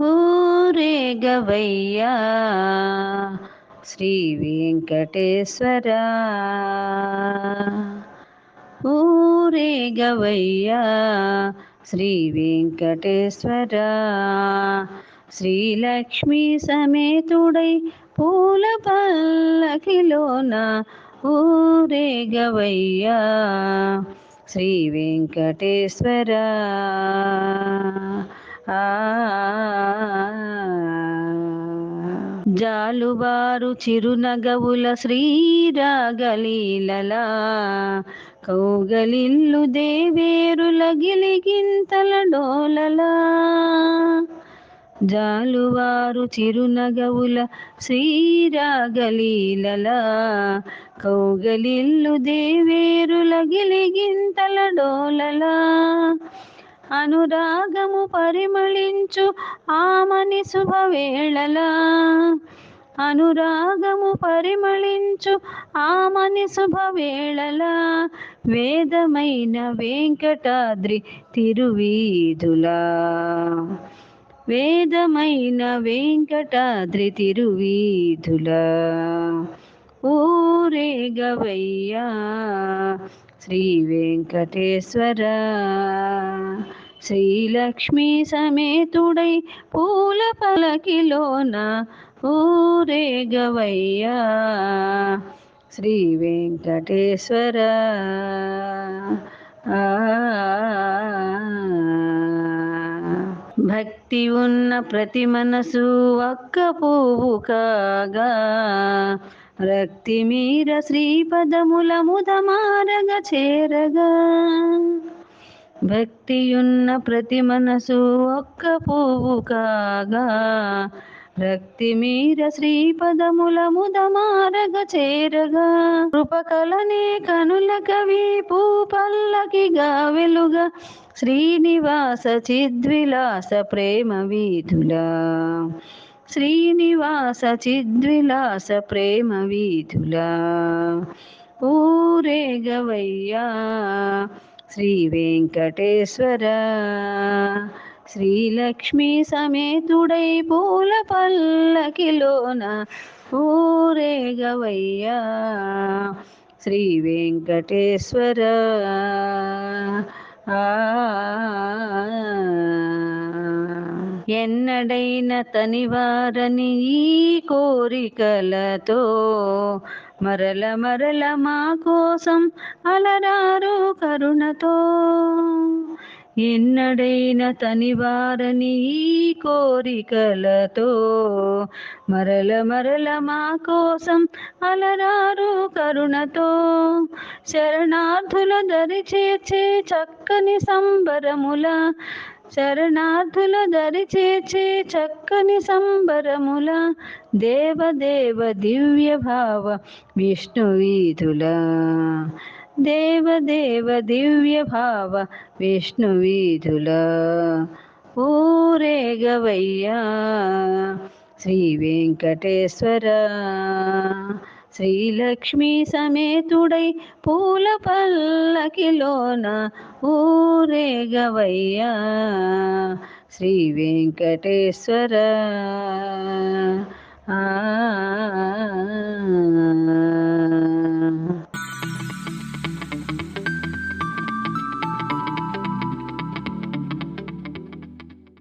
ఊరేగవయ్యా శ్రీ వెంకటేశ్వర. ఊరేగవయ్యా శ్రీ వెంకటేశ్వర. శ్రీలక్ష్మి సమేతుడై పూల పల్లకిలోన ఊరేగవయ్యా శ్రీ వెంకటేశ్వర. జాలువారు చిరునగవుల శ్రీరాగలీలలా కౌగలిల్లు దేవేరుల గిలిగింతల డోలలా. జాలువారు చిరునగవుల శ్రీరాగలీలలా కౌగలిల్లు దేవేరుల గిలిగింతల డోలలా. అనురాగము పరిమళించు ఆమని శుభవేళలా అనురాగము పరిమళించు ఆమని శుభవేళలా వేదమైన వెంకటాద్రి తిరువీధులా. వేదమైన వెంకటాద్రి తిరువీధులా. ఊరేగవయ్యా శ్రీ వెంకటేశ్వర. శ్రీలక్ష్మీ సమేతుడై పూల పలకిలోన ఊరేగవయ్యా శ్రీ వెంకటేశ్వర. ఆ. భక్తి ఉన్న ప్రతి మనసు ఒక్క పువ్వు కాగా రక్తి మీర శ్రీపదముల ముదమారగ చేరగా. భక్తియున్న ప్రతి మనసు ఒక్క పువ్వు కాగా. రక్తి మీర శ్రీపదముల ముదమారగ చేరగా. కృపకలనే కనుల కవి పూ పల్లకిగా వెలుగా శ్రీనివాస చిద్విలాస ప్రేమ వీధులా. శ్రీనివాస చిద్విలాస ప్రేమ వీధులా. ఊరేగవయ్యా శ్రీ వెంకటేశ్వర. శ్రీలక్ష్మీ సమేతుడై పూల పల్లకిలోన. ఊరేగవయ్యా శ్రీ వెంకటేశ్వర. ఆ ఎన్నడైన తనివారని ఈ కోరికలతో మరల మరల మా కోసం అలరారు కరుణతో. ఎన్నడైన తనివారని ఈ కోరికలతో మరల మరల మా కోసం అలరారు కరుణతో. శరణార్థుల దరి చేర్చే చక్కని సంబరముల శరణార్థుల దరి చేర్చే చక్కని సంబరముల దేవదేవ దివ్య భావ విష్ణు వీధుల. దేవదేవ దివ్య భావ విష్ణు వీధుల. ఊరేగవయ్యా శ్రీ వెంకటేశ్వర. శ్రీలక్ష్మీ సమేతుడై పూల పల్లకిలోన ఊరేగవయ్యా. శ్రీ వెంకటేశ్వర. ఆ.